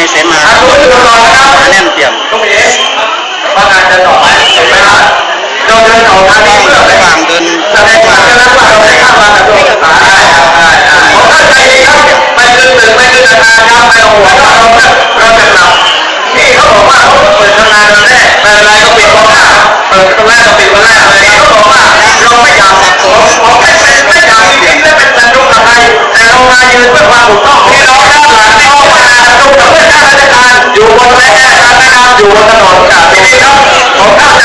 ยในเสมาทางนู้นดูรอนะครับหนาแน่นเปี่ยมลูกเอ๋ว่างานจะต่อไหมเห็นไหมครับเราเดินออกทางนี้เพื่อไประหว่างเดินแสดงความจะรับว่าเราได้เข้ามากับตัวศึกษาได้ได้ได้ผมเข้าใจดีครับไม่ขึ้นตึกไม่ขึ้นอาคารครับไม่ต้องห่วงว่าเราจะเราจะหลับนี่เขาบอกว่าเขาเปิดทำงานวันแรกไม่เป็นไรก็ปิดวันแรกเปิดวันแรก อยู่บนถนนกับทีนี้ครับผมเข้าใจครับ